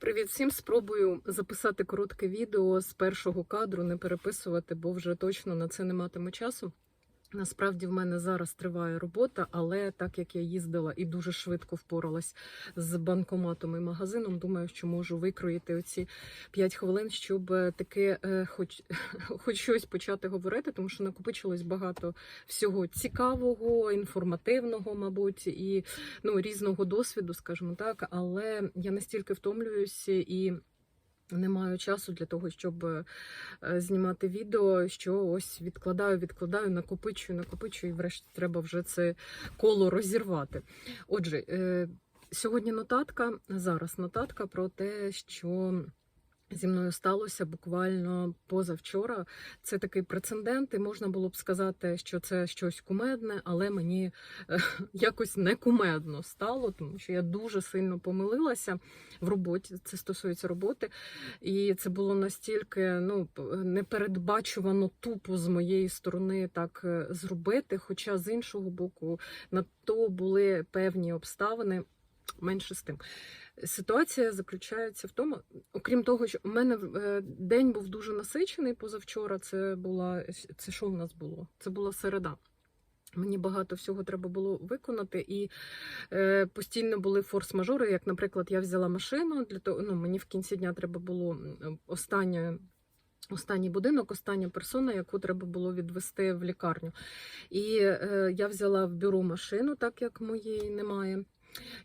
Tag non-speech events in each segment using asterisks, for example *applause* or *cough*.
Привіт всім! Спробую записати коротке відео з першого кадру, не переписувати, бо вже точно на це не матиму часу. Насправді в мене зараз триває робота, але так як я їздила і дуже швидко впоралась з банкоматом і магазином, думаю, що можу викроїти оці 5 хвилин, щоб е, таки е, хоч, *laughs* хоч щось почати говорити, тому що накопичилось багато всього цікавого, інформативного, мабуть, і ну, різного досвіду, скажімо так. Але я настільки втомлююся і. Не маю часу для того, щоб е, знімати відео, що ось відкладаю, відкладаю, накопичую, накопичую, і врешті треба вже це коло розірвати. Отже, е, сьогодні нотатка, зараз нотатка про те, що. Зі мною сталося буквально позавчора. Це такий прецедент, і можна було б сказати, що це щось кумедне, але мені е, *laughs* якось не кумедно стало, тому що я дуже сильно помилилася в роботі. Це стосується роботи, і це було настільки ну непередбачувано тупо з моєї сторони так е, зробити. Хоча з іншого боку, на то були певні обставини. Менше з тим. Ситуація заключається в тому, окрім того, що у мене е, день був дуже насичений позавчора. Це була це що в нас було? Це була середа. Мені багато всього треба було виконати, і е, постійно були форс-мажори. Як, наприклад, я взяла машину для того, ну мені в кінці дня треба було останнє. Останній будинок, остання персона, яку треба було відвести в лікарню. І е, я взяла в бюро машину, так як моєї немає.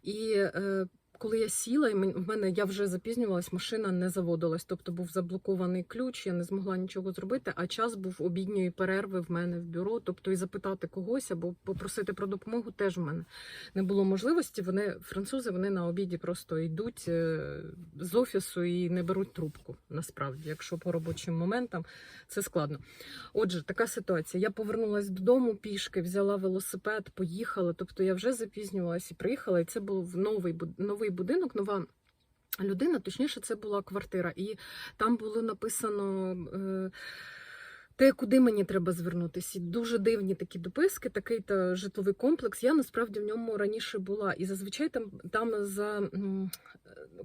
І е, коли я сіла, і в мене я вже запізнювалась, машина не заводилась. Тобто був заблокований ключ, я не змогла нічого зробити. А час був обідньої перерви в мене в бюро. Тобто і запитати когось або попросити про допомогу теж в мене не було можливості. Вони французи, вони на обіді просто йдуть е, з офісу і не беруть трубку. Насправді, якщо по робочим моментам це складно. Отже, така ситуація. Я повернулася додому пішки, взяла велосипед, поїхала. Тобто я вже запізнювалася і приїхала, і це був новий новий будинок, нова. Людина, точніше, це була квартира, і там було написано е, те, куди мені треба звернутися. Дуже дивні такі дописки, такий то житловий комплекс. Я насправді в ньому раніше була. І зазвичай там там за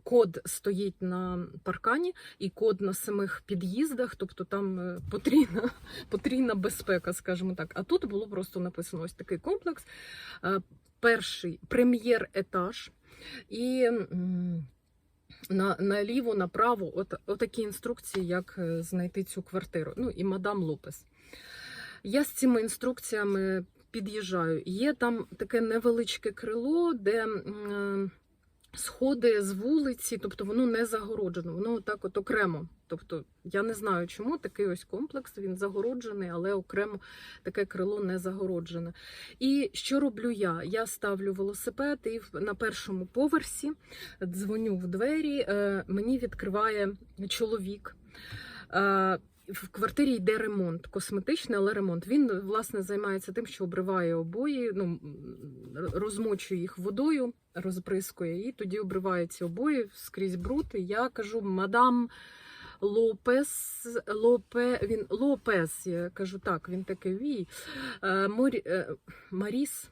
код стоїть на паркані і код на самих під'їздах, тобто там е, потрійна, *laughs* потрійна безпека, скажімо так. А тут було просто написано ось такий комплекс. Е, перший прем'єр-етаж. І на, наліво, направо, от, отакі інструкції, як е, знайти цю квартиру. Ну і мадам Лопес. Я з цими інструкціями під'їжджаю. Є там таке невеличке крило, де сходи з вулиці, тобто воно не загороджено, воно так от окремо. Тобто я не знаю, чому такий ось комплекс, він загороджений, але окремо таке крило не загороджене. І що роблю я? Я ставлю велосипед і на першому поверсі дзвоню в двері, е, мені відкриває чоловік. Е, в квартирі йде ремонт, косметичний, але ремонт. Він власне займається тим, що обриває обої, ну розмочує їх водою, розбризкує, і тоді обриваються обої скрізь бруд. І Я кажу, мадам Лопес, Лопе, він Лопес, я кажу, так, він такий вій. Е, Морі, е, Маріс.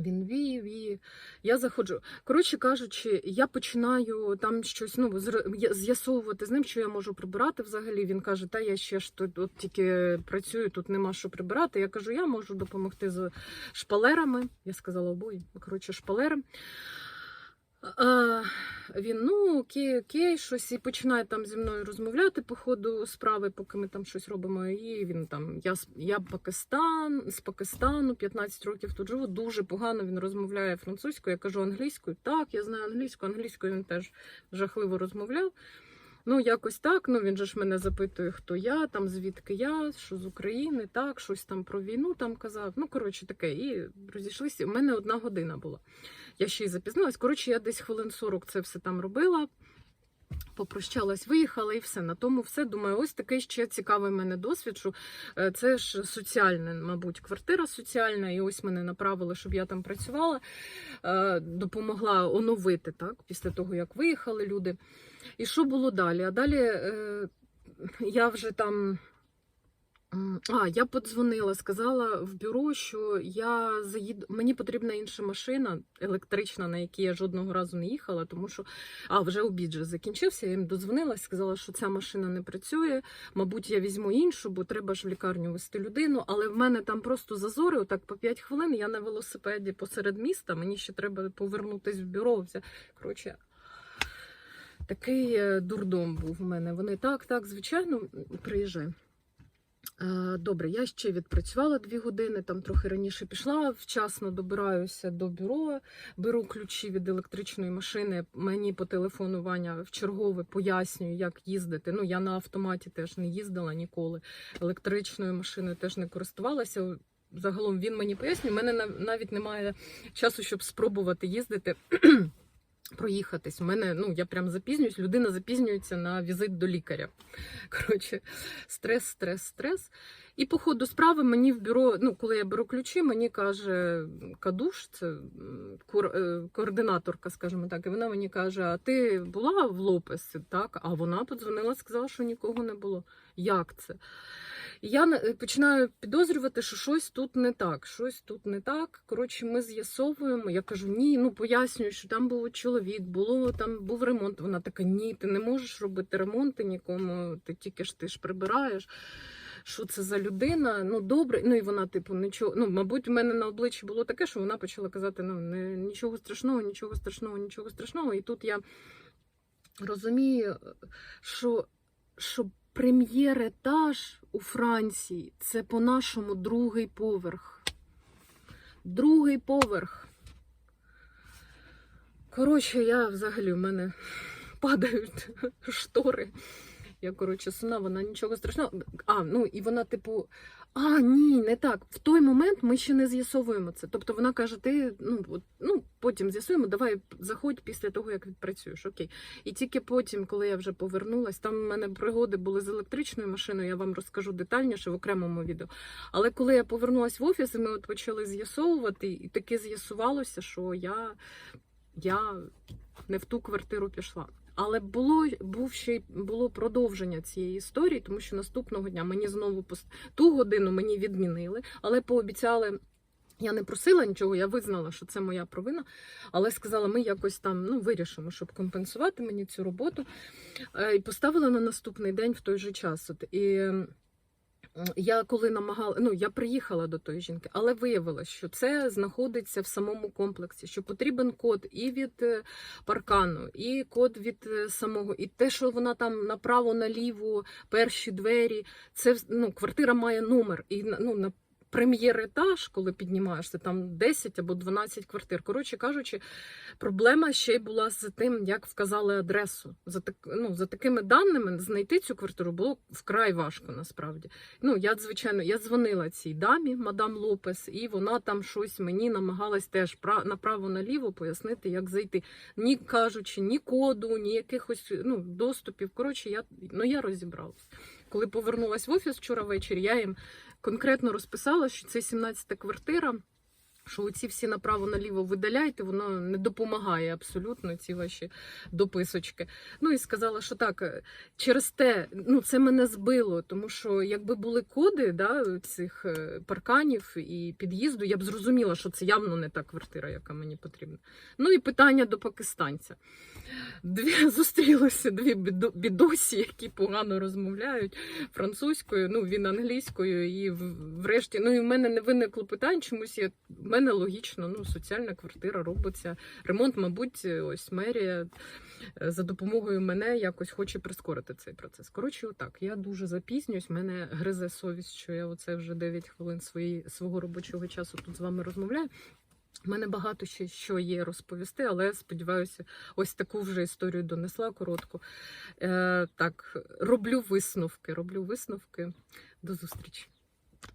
Він вів, і Я заходжу. Коротше кажучи, я починаю там щось ну, з'ясовувати з ним, що я можу прибирати взагалі. Він каже, та я ще ж тут от тільки працюю, тут нема що прибирати. Я кажу, я можу допомогти з шпалерами. Я сказала обоє. Коротше, шпалери. А, Він, ну, окей, окей, щось і починає там зі мною розмовляти по ходу справи, поки ми там щось робимо. І він там, я я Пакистан, з Пакистану, 15 років тут живу. Дуже погано він розмовляє французькою. Я кажу англійською. Так, я знаю англійську, англійською він теж жахливо розмовляв. Ну, якось так. Ну він же ж мене запитує, хто я, там звідки я, що з України, так, щось там про війну там казав. Ну, коротше, таке. І розійшлися. У мене одна година була. Я ще й запізналась. Коротше, я десь хвилин 40 це все там робила. Попрощалась, виїхала і все. На тому все. Думаю, ось такий ще цікавий мене досвід. що е, Це ж соціальна, мабуть, квартира соціальна, і ось мене направили, щоб я там працювала, е, допомогла оновити так, після того, як виїхали люди. І що було далі? А далі е, я вже там А, я подзвонила, сказала в бюро, що я заїду. Мені потрібна інша машина електрична, на якій я жодного разу не їхала, тому що а вже обід же закінчився. Я їм дозвонилась, сказала, що ця машина не працює. Мабуть, я візьму іншу, бо треба ж в лікарню вести людину. Але в мене там просто зазори, отак по 5 хвилин. Я на велосипеді посеред міста. Мені ще треба повернутись в бюро. Коротше. Такий е, дурдом був у мене. Вони так, так, звичайно, приїжджай. Е, Добре, я ще відпрацювала дві години, там трохи раніше пішла, вчасно добираюся до бюро, беру ключі від електричної машини. Мені по телефону Ваня в чергове пояснює, як їздити. Ну, я на автоматі теж не їздила ніколи. Електричною машиною теж не користувалася. Загалом він мені пояснює. У мене нав- навіть немає часу, щоб спробувати їздити. *clears throat* Проїхатись. У мене, ну я прям запізнююсь, людина запізнюється на візит до лікаря. *laughs* Коротше, стрес, стрес, стрес. І по ходу справи мені в бюро, ну коли я беру ключі, мені каже Кадуш, це е, координаторка, скажімо так, і вона мені каже: А ти була в Лопесі? Так, а вона подзвонила, сказала, що нікого не було. Як це? І я починаю підозрювати, що щось тут не так. Щось тут не так. Коротше, ми з'ясовуємо. Я кажу, ні, ну пояснюю, що там був чоловік, було там був ремонт. Вона така: ні, ти не можеш робити ремонти нікому, ти тільки ж ти ж прибираєш. Що це за людина? Ну добре. Ну і вона, типу, нічого. Ну, мабуть, у мене на обличчі було таке, що вона почала казати: ну не нічого страшного, нічого страшного, нічого страшного. І тут я розумію, що, що прем'єр-етаж у Франції це по-нашому другий поверх. Другий поверх. Коротше, я взагалі в мене падають штори. Я, коротше, сuna, вона нічого страшного. А, ну і вона, типу, а, ні, не так. В той момент ми ще не з'ясовуємо це. Тобто вона каже: ти ну, от, ну потім з'ясуємо, давай заходь після того, як відпрацюєш. Окей. І тільки потім, коли я вже повернулась, там в мене пригоди були з електричною машиною, я вам розкажу детальніше в окремому відео. Але коли я повернулась в офіс, і ми от почали з'ясовувати, і таки з'ясувалося, що я, я не в ту квартиру пішла. Але було був ще було продовження цієї історії, тому що наступного дня мені знову пост... ту годину мені відмінили, але пообіцяли. Я не просила нічого, я визнала, що це моя провина, але сказала, ми якось там ну, вирішимо, щоб компенсувати мені цю роботу. Е, І поставила на наступний день в той же час. От, і я коли намагала, ну я приїхала до тої жінки, але виявилось, що це знаходиться в самому комплексі, що потрібен код і від е, паркану, і код від е, самого, і те, що вона там направо, наліво, перші двері. Це ну, квартира має номер. І ну, прем'єр-етаж, коли піднімаєшся, там 10 або 12 квартир. Коротше кажучи, проблема ще й була з тим, як вказали адресу. За так, ну, за такими даними знайти цю квартиру було вкрай важко насправді. Ну, я, звичайно, я дзвонила цій дамі, мадам Лопес, і вона там щось мені намагалась теж пра- направо-наліво пояснити, як зайти. Ні кажучи, ні коду, ні якихось ну, доступів. Коротше, я, ну, я розібралась. Коли повернулась в офіс вчора ввечері, я їм конкретно розписала, що це 17-та квартира. Що оці всі направо-наліво видаляйте, воно не допомагає абсолютно ці ваші дописочки. Ну і сказала, що так, е, через те, ну це мене збило, тому що якби були коди да, цих е, парканів і під'їзду, я б зрозуміла, що це явно не та квартира, яка мені потрібна. Ну і питання до пакистанця. Дві *laughs* зустрілися дві бідосі, які погано розмовляють французькою, ну він англійською, і врешті, ну і в мене не виникло питань, чомусь я мене логічно, ну соціальна квартира робиться. Ремонт, мабуть, ось мерія е, за допомогою мене якось хоче прискорити цей процес. Коротше, отак. Я дуже запізнююсь. Мене гризе совість, що я оце вже 9 хвилин свої, свого робочого часу тут з вами розмовляю. У мене багато ще що є розповісти, але сподіваюся, ось таку вже історію донесла коротку. Е, так, роблю висновки. Роблю висновки. До зустрічі.